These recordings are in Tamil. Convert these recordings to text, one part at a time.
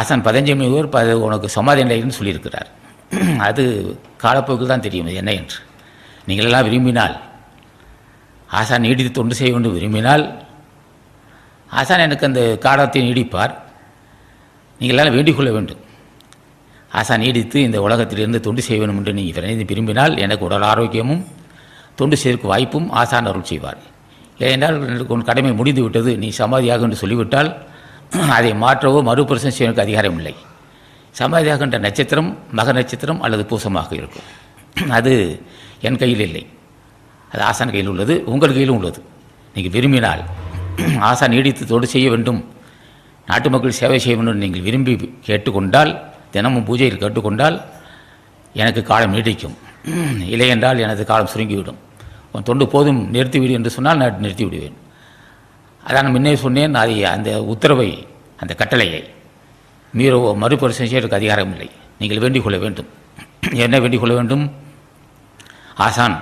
ஆசான் பதஞ்சலி ஊர் ப உனக்கு சமாதி நிலைன்னு சொல்லியிருக்கிறார். அது காலப்போக்கில் தான் தெரியும் என்ன என்று. நீங்களெல்லாம் விரும்பினால் ஆசான் நீடித்து தொண்டு செய்ய வேண்டும் விரும்பினால் ஆசான் எனக்கு அந்த காலத்தை நீடிப்பார். நீங்களெல்லாம் வேண்டிக் கொள்ள வேண்டும். ஆசான் நீடித்து இந்த உலகத்திலிருந்து தொண்டு செய்ய வேண்டும் என்று நீங்கள் விரைந்து விரும்பினால் எனக்கு உடல் ஆரோக்கியமும் தொண்டு செய்வதற்கு வாய்ப்பும் ஆசான் அருள் செய்வார். ஏனென்றால் எனக்கு உன் கடமை முடிந்து விட்டது நீ சமாதியாக என்று சொல்லிவிட்டால் அதை மாற்றவோ மறுபிரசனம் செய்வதற்கு எனக்கு அதிகாரம் இல்லை சமாதியாகின்ற நட்சத்திரம் மக நட்சத்திரம் அல்லது பூசமாக இருக்கும். அது என் கையில் இல்லை. அது ஆசான் கையில் உள்ளது உங்கள் கையிலும் உள்ளது. நீங்கள் விரும்பினால் ஆசான் நீடித்து தொடு செய்ய வேண்டும். நாட்டு மக்கள் சேவை செய்ய வேண்டும் நீங்கள் விரும்பி கேட்டுக்கொண்டால் தினமும் பூஜையில் கேட்டுக்கொண்டால் எனக்கு காலம் நீடிக்கும். இல்லை என்றால் எனது காலம் சுருங்கிவிடும். உன் தொண்டு போதும் நிறுத்திவிடு என்று சொன்னால் நான் நிறுத்தி விடுவேன் அதான் முன்னே சொன்னேன் அதை அந்த உத்தரவை அந்த கட்டளையை மீற மறுபரிசீலனை செய்வதற்கு அதிகாரம் இல்லை. நீங்கள் வேண்டிக் கொள்ள வேண்டும். என்ன வேண்டிக் கொள்ள வேண்டும்? ஆசான்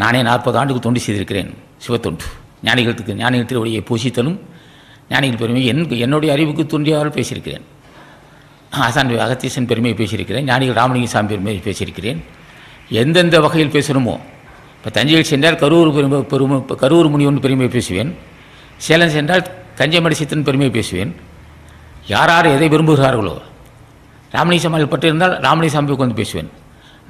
நானே நாற்பது ஆண்டுக்கு தொண்டு செய்திருக்கிறேன். சிவத்தொண்டு. ஞானிகளுக்கு ஞானிகள் திருவடியை பூசித்தலும் ஞானிகள் பெருமை என் என்னுடைய அறிவுக்கு தோன்றியவர்கள் பேசியிருக்கிறேன். ஆசான் அகத்தீசன் பெருமையை பேசியிருக்கிறேன் ஞானிகள் ராமலிங்க சாமி பெருமையை பேசியிருக்கிறேன். எந்தெந்த வகையில் பேசணுமோ இப்போ தஞ்சையில் சென்றால் கரூர் பெருமை பெருமை கரூர் முனிவன் பெருமையை பேசுவேன். சேலம் சென்றால் தஞ்சை மடிசித்தன் பெருமையை பேசுவேன். யார் யார் எதை விரும்புகிறார்களோ ராமலிங்க சாமியில் பட்டிருந்தால் ராமலிங்க சாமி புகழ்ந்து பேசுவேன்.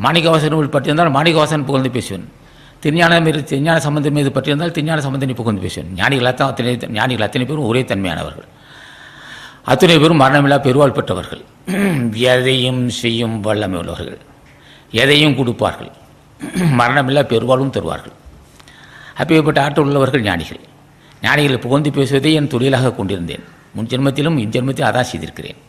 மாணிக்கவாசன் பட்டிருந்தால் மாணிக்கவாசன் புகழ்ந்து பேசுவேன். திருஞான மீது திருஞான சம்பந்தம் மீது பற்றியிருந்தால் திருஞான சம்பந்தனை புகழ்ந்து பேசுவேன். ஞானிகள் அத்தனை அத்தனை ஞானிகள் அத்தனை பேரும் ஒரே தன்மையானவர்கள். அத்தனை பேரும் மரணமில்லா பெருவாள் பெற்றவர்கள். எதையும் செய்யும் வல்லமை உள்ளவர்கள். எதையும் கொடுப்பார்கள். மரணமில்லா பெருவாளும் தருவார்கள். அப்பேற்பட்ட ஆற்றல் உள்ளவர்கள் ஞானிகள். ஞானிகளை புகழ்ந்து பேசுவதை என் தொழிலாக கொண்டிருந்தேன். முன் ஜென்மத்திலும் இன் ஜென்மத்திலும் அதான் செய்திருக்கிறேன்.